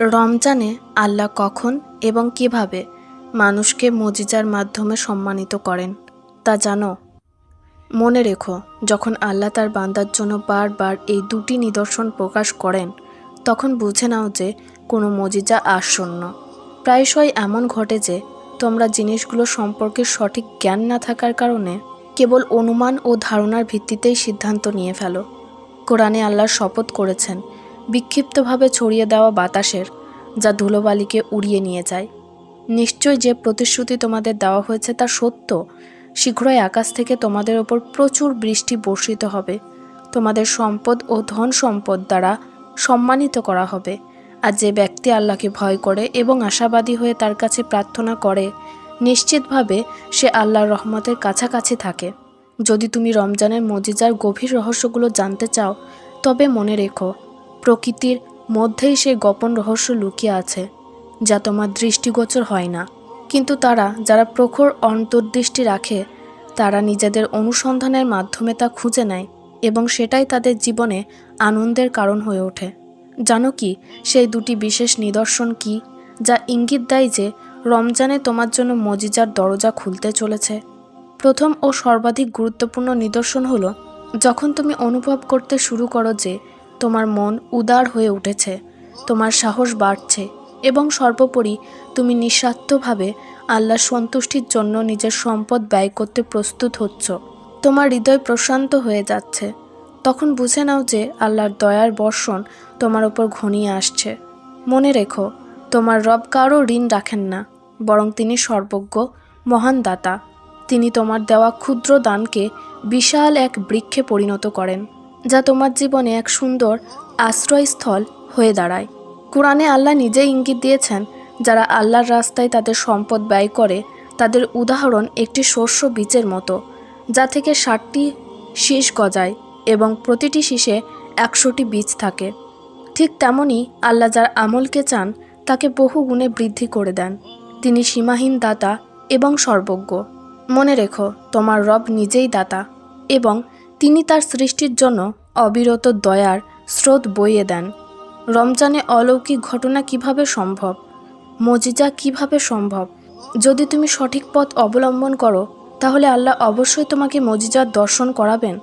রমজানে আল্লাহ কখন এবং কীভাবে মানুষকে মজিজার মাধ্যমে সম্মানিত করেন, তা জানো? মনে রেখো, যখন আল্লাহ তার বান্দার জন্য বারবার এই দুটি নিদর্শন প্রকাশ করেন, তখন বুঝে নাও যে কোনো মজিজা আসন্ন। প্রায়শই এমন ঘটে যে তোমরা জিনিসগুলো সম্পর্কে সঠিক জ্ঞান না থাকার কারণে কেবল অনুমান ও ধারণার ভিত্তিতেই সিদ্ধান্ত নিয়ে ফেলো। কোরআনে আল্লাহ শপথ করেছেন বিক্ষিপ্তভাবে ছড়িয়ে দেওয়া বাতাসের, যা ধুলোবালিকে উড়িয়ে নিয়ে যায়। নিশ্চয় যে প্রতিশ্রুতি তোমাদের দেওয়া হয়েছে তা সত্য। শীঘ্রই আকাশ থেকে তোমাদের ওপর প্রচুর বৃষ্টি বর্ষিত হবে। তোমাদের সম্পদ ও ধন সম্পদ দ্বারা সম্মানিত করা হবে। আর যে ব্যক্তি আল্লাহকে ভয় করে এবং আশাবাদী হয়ে তার কাছে প্রার্থনা করে, নিশ্চিতভাবে সে আল্লাহর রহমতের কাছাকাছি থাকে। যদি তুমি রমজানের মজিজার গভীর রহস্যগুলো জানতে চাও, তবে মনে রেখো প্রকৃতির মধ্যেই সেই গোপন রহস্য লুকিয়ে আছে, যা তোমার দৃষ্টিগোচর হয় না। কিন্তু তারা, যারা প্রখর অন্তর্দৃষ্টি রাখে, তারা নিজেদের অনুসন্ধানের মাধ্যমে তা খুঁজে নেয় এবং সেটাই তাদের জীবনে আনন্দের কারণ হয়ে ওঠে। জানো কি, সেই দুটি বিশেষ নিদর্শন কি, যা ইঙ্গিত দেয় যে রমজানে তোমার জন্য মজিজার দরজা খুলতে চলেছে? প্রথম ও সর্বাধিক গুরুত্বপূর্ণ নিদর্শন হলো, যখন তুমি অনুভব করতে শুরু করো যে তোমার মন উদার হয়ে উঠেছে, তোমার সাহস বাড়ছে এবং সর্বোপরি তুমি নিঃস্বার্থভাবে আল্লাহর সন্তুষ্টির জন্য নিজের সম্পদ ব্যয় করতে প্রস্তুত হচ্ছ। তোমার হৃদয় প্রশান্ত হয়ে যাচ্ছে। তখন বুঝে নাও যে আল্লাহর দয়ার বর্ষণ তোমার ওপর ঘনিয়ে আসছে। মনে রেখো, তোমার রব কারও ঋণ রাখেন না, বরং তিনি সর্বজ্ঞ, মহান দাতা। তিনি তোমার দেওয়া ক্ষুদ্র দানকে বিশাল এক বৃক্ষে পরিণত করেন। যা তোমার জীবনে এক সুন্দর আশ্রয়স্থল হয়ে দাঁড়ায়। কোরআনে আল্লাহ নিজেই ইঙ্গিত দিয়েছেন, যারা আল্লাহর রাস্তায় তাদের সম্পদ ব্যয় করে, তাদের উদাহরণ একটি শস্য বীজের মতো, যা থেকে ষাটটি শীষ গজায় এবং প্রতিটি শীষে একশোটি বীজ থাকে। ঠিক তেমনই আল্লাহ যার আমলকে চান, তাকে বহু গুণে বৃদ্ধি করে দেন। তিনি সীমাহীন দাতা এবং সর্বজ্ঞ। মনে রেখো, তোমার রব নিজেই দাতা এবং তিনি তার সৃষ্টির জন্য অবিরত দয়ার স্রোত বইয়ে দেন। রমজানে অলৌকিক ঘটনা কীভাবে সম্ভব? মজিজা কীভাবে সম্ভব? যদি তুমি সঠিক পথ অবলম্বন করো, তাহলে আল্লাহ অবশ্যই তোমাকে মজিজার দর্শন করাবেন।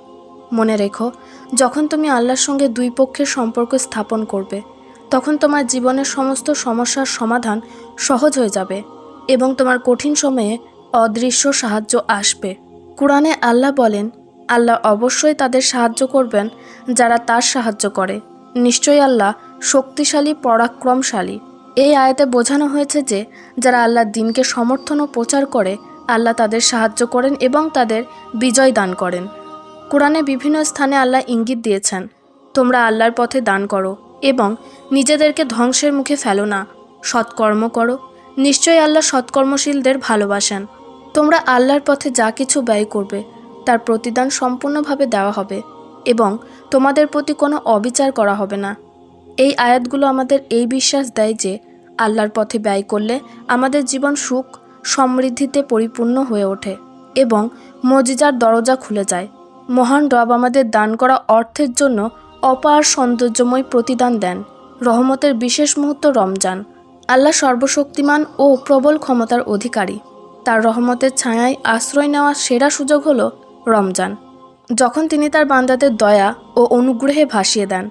মনে রেখো, যখন তুমি আল্লাহর সঙ্গে দুই পক্ষের সম্পর্ক স্থাপন করবে, তখন তোমার জীবনের সমস্ত সমস্যার সমাধান সহজ হয়ে যাবে এবং তোমার কঠিন সময়ে অদৃশ্য সাহায্য আসবে। কোরআনে আল্লাহ বলেন আল্লাহ অবশ্যই তাদের সাহায্য করবেন, যারা তার সাহায্য করে। নিশ্চয়ই আল্লাহ শক্তিশালী, পরাক্রমশালী। এই আয়াতে বোঝানো হয়েছে যে, যারা আল্লাহর দিনকে সমর্থন ও প্রচার করে, আল্লাহ তাদের সাহায্য করেন এবং তাদের বিজয় দান করেন। কোরআনে বিভিন্ন স্থানে আল্লাহ ইঙ্গিত দিয়েছেন, তোমরা আল্লাহর পথে দান করো এবং নিজেদেরকে ধ্বংসের মুখে ফেলো না, সৎকর্ম করো। নিশ্চয়ই আল্লাহ সৎকর্মশীলদের ভালোবাসেন। তোমরা আল্লাহর পথে যা কিছু ব্যয় করবে তার প্রতিদান সম্পূর্ণভাবে দেওয়া হবে এবং তোমাদের প্রতি কোনো অবিচার করা হবে না। এই আয়াতগুলো আমাদের এই বিশ্বাস দেয় যে আল্লাহর পথে ব্যয় করলে আমাদের জীবন সুখ সমৃদ্ধিতে পরিপূর্ণ হয়ে ওঠে এবং মজিজার দরজা খুলে যায়। মহান রব আমাদের দান করা অর্থের জন্য অপার সৌন্দর্যময় প্রতিদান দেন। রহমতের বিশেষ মুহূর্ত রমজান। আল্লাহ সর্বশক্তিমান ও প্রবল ক্ষমতার অধিকারী। তার রহমতের ছায়ায় আশ্রয় নেওয়ার সেরা সুযোগ হলো রমজান, যখন তিনি তার বান্দাদের দয়া ও অনুগ্রহে ভাসিয়ে দেন।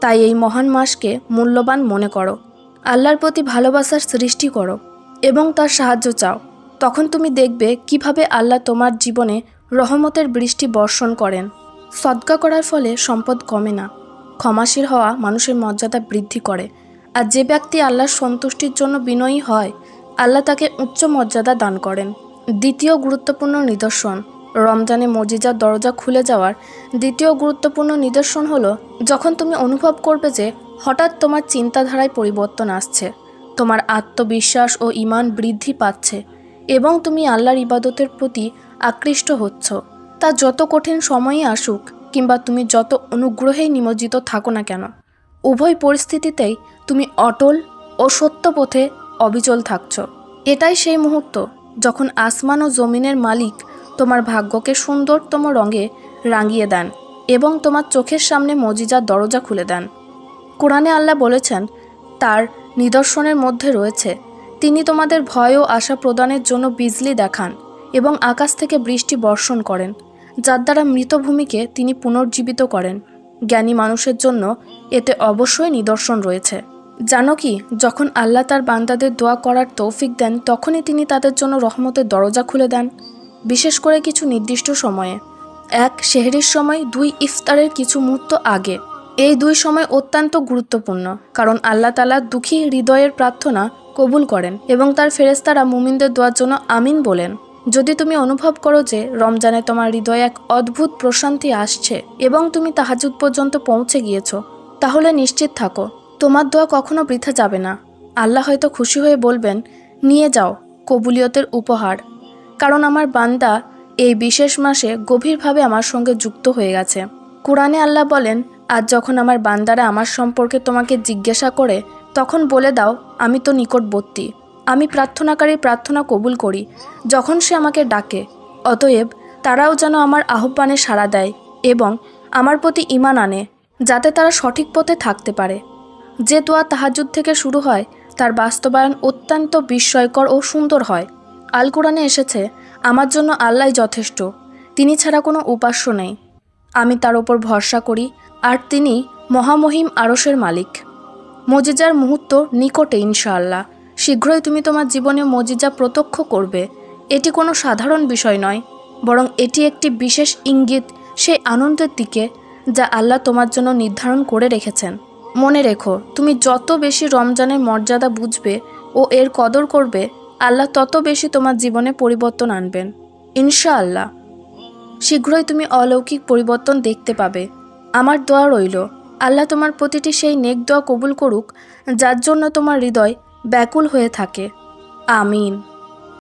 তাই এই মহান মাসকে মূল্যবান মনে করো, আল্লাহর প্রতি ভালোবাসার সৃষ্টি করো এবং তার সাহায্য চাও। তখন তুমি দেখবে কীভাবে আল্লাহ তোমার জীবনে রহমতের বৃষ্টি বর্ষণ করেন। সদকা করার ফলে সম্পদ কমে না। ক্ষমাশীল হওয়া মানুষের মর্যাদা বৃদ্ধি করে। আর যে ব্যক্তি আল্লাহর সন্তুষ্টির জন্য বিনয়ী হয়, আল্লাহ তাকে উচ্চ মর্যাদা দান করেন। দ্বিতীয় গুরুত্বপূর্ণ নিদর্শন রমজানে মজিজার দরজা খুলে যাওয়ার দ্বিতীয় গুরুত্বপূর্ণ নিদর্শন হলো যখন তুমি অনুভব করবে যে হঠাৎ তোমার চিন্তাধারায় পরিবর্তন আসছে, তোমার আত্মবিশ্বাস ও ইমান বৃদ্ধি পাচ্ছে এবং তুমি আল্লাহর ইবাদতের প্রতি আকৃষ্ট হচ্ছ। তা যত কঠিন সময়ই আসুক কিংবা তুমি যত অনুগ্রহেই নিমজ্জিত থাকো না কেন, উভয় পরিস্থিতিতেই তুমি অটল ও সত্য পথে অবিচল থাকছ। এটাই সেই মুহূর্ত যখন আসমান ও জমিনের মালিক তোমার ভাগ্যকে সুন্দরতম রঙে রাঙিয়ে দেন এবং তোমার চোখের সামনে মজিজার দরজা খুলে দেন। কোরআনে আল্লাহ বলেছেন, তার নিদর্শনের মধ্যে রয়েছে, তিনি তোমাদের ভয় ও আশা প্রদানের জন্য বিজলি দেখান এবং আকাশ থেকে বৃষ্টি বর্ষণ করেন, যার দ্বারা মৃতভূমিকে তিনি পুনর্জীবিত করেন। জ্ঞানী মানুষের জন্য এতে অবশ্যই নিদর্শন রয়েছে। জানো কি, যখন আল্লাহ তার বান্দাদের দোয়া করার তৌফিক দেন, তখনই তিনি তাদের জন্য রহমতের দরজা খুলে দেন। বিশেষ করে কিছু নির্দিষ্ট সময়ে। এক, সেহরির সময় দুই ইফতারের কিছু মুহূর্ত আগে। এই দুই সময় অত্যন্ত গুরুত্বপূর্ণ, কারণ আল্লাহ তালা দুঃখী হৃদয়ের প্রার্থনা কবুল করেন এবং তার ফেরেস্তারা মুমিনদের দোয়ার জন্য আমিন বলেন। যদি তুমি অনুভব করো যে রমজানে তোমার হৃদয়ে এক অদ্ভুত প্রশান্তি আসছে এবং তুমি তাহাজুদ পর্যন্ত পৌঁছে গিয়েছ, তাহলে নিশ্চিত থাকো, তোমার দোয়া কখনো বৃথা যাবে না। আল্লাহ হয়তো খুশি হয়ে বলবেন, নিয়ে যাও, কবুলিয়তের উপহার। কারণ আমার বান্দা এই বিশেষ মাসে গভীরভাবে আমার সঙ্গে যুক্ত হয়ে গেছে। কোরআনে আল্লাহ বলেন, আজ যখন আমার বান্দারা আমার সম্পর্কে তোমাকে জিজ্ঞাসা করে, তখন বলে দাও, আমি তো নিকটবর্তী। আমি প্রার্থনাকারীর প্রার্থনা কবুল করি, যখন সে আমাকে ডাকে। অতএব তারাও যেন আমার আহ্বানে সাড়া দেয় এবং আমার প্রতি ইমান আনে, যাতে তারা সঠিক পথে থাকতে পারে। যে দোয়া তাহাজুদ থেকে শুরু হয়, তার বাস্তবায়ন অত্যন্ত বিস্ময়কর ও সুন্দর হয়। আল কোরআনে এসেছে, আমার জন্য আল্লাহ যথেষ্ট, তিনি ছাড়া কোনো উপাস্য নেই। আমি তার ওপর ভরসা করি, আর তিনি মহামহিম আরসের মালিক। মজিজার মুহূর্ত নিকটে, ইনশাআল্লাহ। শীঘ্রই তুমি তোমার জীবনে মজিজা প্রত্যক্ষ করবে। এটি কোনো সাধারণ বিষয় নয়, বরং এটি একটি বিশেষ ইঙ্গিত সেই আনন্দের দিকে যা আল্লাহ তোমার জন্য নির্ধারণ করে রেখেছেন। মনে রেখো, তুমি যত বেশি রমজানের মর্যাদা বুঝবে ও এর কদর করবে আল্লাহ তত বেশি তোমার জীবনে পরিবর্তন আনবেন। ইনশাআল্লাহ। শীঘ্রই তুমি অলৌকিক পরিবর্তন দেখতে পাবে। আমার দোয়া রইল, আল্লাহ তোমার প্রতিটি সেই নেক দোয়া কবুল করুক, যার জন্য তোমার হৃদয় ব্যাকুল হয়ে থাকে। আমিন।